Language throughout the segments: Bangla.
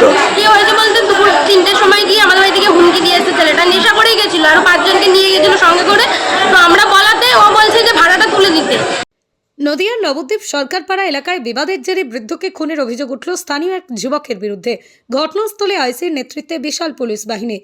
তো কি হয়েছে বলতে? দুপুর তিনটের সময় গিয়ে আমাদের বাড়ি থেকে হুমকি দিয়েছে ছেলেটা। নেশা করেই গেছিল আরও পাঁচজনকে নিয়ে গেছিল সঙ্গে করে। তো আমরা বলাতে ও বলছে যে ভাড়াটা তুলে দিতে। নদিয়ার নবদ্বীপ সরকারপাড়া এলাকায় বিবাদের জেরে বৃদ্ধকে খুনের অভিযোগ উঠল স্থানীয় এক যুবকের বিরুদ্ধে। ঘটনাস্থলে আইসির নেতৃত্বে বিশাল পুলিশ বাহিনী।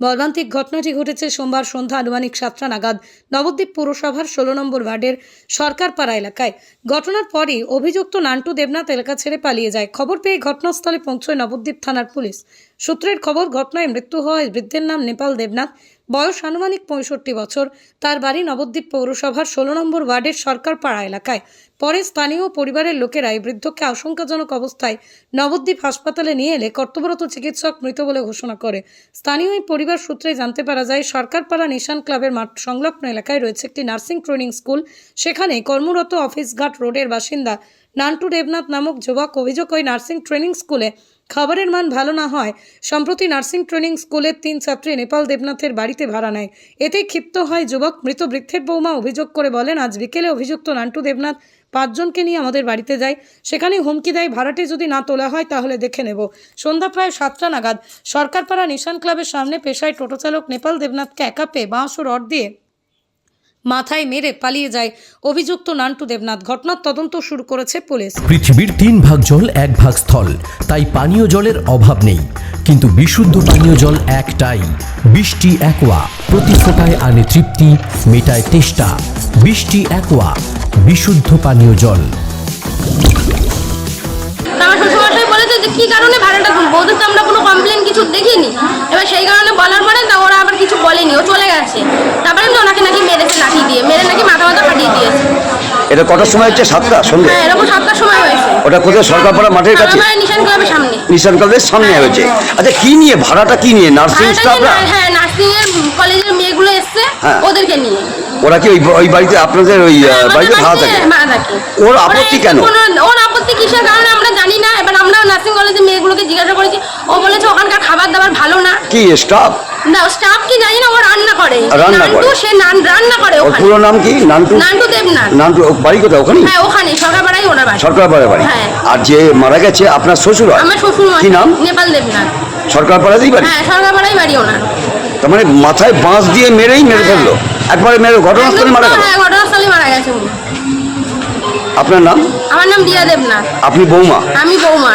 মর্মান্তিক ঘটনাটি ঘটেছে সোমবার সন্ধ্যা আনুমানিক সাতটা নাগাদ নবদ্বীপ পুরসভার ষোলো নম্বর ওয়ার্ডের সরকারপাড়া এলাকায়। ঘটনার পরই অভিযুক্ত নান্টু দেবনাথ এলাকা ছেড়ে পালিয়ে যায়। খবর পেয়ে ঘটনাস্থলে পৌঁছয় নবদ্বীপ থানার পুলিশ। সূত্রের খবর, ঘটনায় মৃত্যু হওয়ায় বৃদ্ধের নাম নেপাল দেবনাথ। বয়স আনুমানিক পঁয়ষট্টি বছর। তার বাড়ি নবদ্বীপ পৌরসভার ষোলো নম্বর ওয়ার্ডের সরকারপাড়া এলাকায়। পরে স্থানীয় পরিবারের লোকেরা এই বৃদ্ধকে আশঙ্কাজনক অবস্থায় নবদ্বীপ হাসপাতালে নিয়ে এলে কর্তব্যরত চিকিৎসক মৃত বলে ঘোষণা করে। স্থানীয় এই পরিবার সূত্রে জানতে পারা যায়, সরকারপাড়া নিশান ক্লাবের মাঠ সংলগ্ন এলাকায় রয়েছে একটি নার্সিং ট্রেনিং স্কুল। সেখানে কর্মরত অফিসঘাট রোডের বাসিন্দা নান্টু দেবনাথ নামক যুবক অভিযোগ ওই নার্সিং ট্রেনিং স্কুলে খাবারের মান ভালো না হয়, সম্প্রতি নার্সিং ট্রেনিং স্কুলের তিন ছাত্রী নেপাল দেবনাথের বাড়িতে ভাড়া নেয়। এতে ক্ষিপ্ত হয় যুবক, মৃত বৃদ্ধের বৌমা অভিযোগ করে বলেন, আজ বিকেলে অভিযুক্ত নান্টু দেবনাথ পাঁচজনকে নিয়ে আমাদের বাড়িতে যায়। সেখানে হুমকি দেয়, ভাড়াটে যদি না তোলা হয় তাহলে দেখে নেব। সন্ধ্যা প্রায় সাতটা নাগাদ সরকারপাড়া নিশান ক্লাবের সামনে পেশায় টোটো চালক নেপাল দেবনাথকে একা পেয়ে বাঁশ ও রড দিয়ে মাথায় মেরে পালিয়ে যায় অভিযুক্ত নান্টু দেবনাথ। ঘটনার তদন্ত শুরু করেছে পুলিশ। পৃথিবীর তিন ভাগ জল এক ভাগ স্থল। তাই পানীয় জলের অভাব নেই। কিন্তু বিশুদ্ধ পানীয় জল একটাই। বৃষ্টি একোয়া। প্রতি ফোটায় আনে তৃপ্তি মেটায় তেষ্টা। বৃষ্টি একোয়া। বিশুদ্ধ পানীয় জল। আমার শ্বশুরমশাই বলেছে যে কি কারণে ভাড়াটা তুলবো? ওদের তো আমরা কোনো কমপ্লেন কিছু দেখিনি। এবার সেই কারণে বলার পরে তা ওরা আবার কিছু বলেনি ও চলে গেছে তারপরে তো ওনাকে নাকি মেরেছে লাঠি দিয়ে মেরে নাকি মাথা মাথা ফাটিয়ে দিয়েছে এটা কটার সময় হচ্ছে? সাতটা? সন্ধ্যে হ্যাঁ সময় ওটা কোথায়? সরকারপাড়া মাঠের কাছে? নিশান কলেজের সামনে। হয়েছে। আচ্ছা কি নিয়ে ভাড়াটা কি নিয়ে? নার্সিং স্টাফরা? হ্যাঁ নার্সিং এর কলেজের মেয়েগুলো এসছে হ্যাঁ। ওদেরকে নিয়ে। ওরা কি ওই ওই বাড়িতে আপনাদের ওই বাড়িতে ভাড়া থাকে? ওর আপত্তি কেন? কোনো- ওর আপত্তি কিসের কারণে আমরা জানি না। এবার আমরা নার্সিং কলেজের মেয়েগুলোকে জিজ্ঞাসা করেছি ও বলেছে ওখানকার খাবার দাবার ভালো না। কি স্টাফ? না স্টাফ কি জানি না ও রান্না করে। রান্না করে? সে নান- রান্না করে ওর পুরো নাম কি? নান্টু? নান্টু দেবনাথ। নান্টু বাড়ি কোথায়? ওখানে হ্যাঁ ওখানে সরকারপাড়াই ওনার বাড়ি। সরকারপাড়া বাড়ি। হ্যাঁ। আর যে মারা গেছে আপনার শ্বশুর? আমার শ্বশুর কি নাম? নেপাল দেবনাথ। সরকারপাড়াতেই বাড়ি? হ্যাঁ সরকারপাড়াই বাড়ি ওনার। তার মানে মাথায় বাঁশ দিয়ে মেরেই মেরে হ্যাঁ। ফেলল। একবারে মেরে ঘটনাস্থলে মারা গেল? হ্যাঁ ঘটনাস্থলে মারা গেছে উনি। আপনার নাম? আমার নাম দিয়া দেবনাথ। আপনি বৌমা? আমি বৌমা।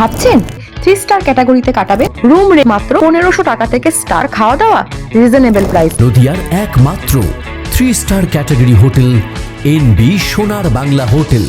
ভাবছেন? থ্রি স্টার ক্যাটাগরিতে কাটাবে রুম রে মাত্র পনেরোশো টাকা থেকে স্টার খাওয়া দাওয়া। রিজনেবল প্রাইস নদিয়ার একমাত্র three star category hotel N B Sonar Bangla hotel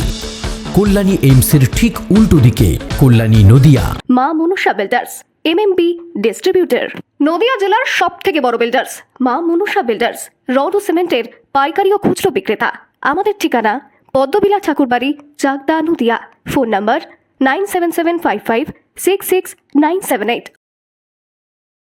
Kalyani এইমসের ঠিক উল্টো দিকে Kalyani Nadia. Ma Manusha builders MMB distributor Nadia জেলার সব থেকে বড় বিল্ডার্স মা মনুষা বিল্ডার্স রড ও সিমেন্টের পাইকারি ও খুচরো বিক্রেতা। আমাদের ঠিকানা Padmabila Thakurbari Chakda Nadia. Phone number nine seven seven five five six six nine seven eight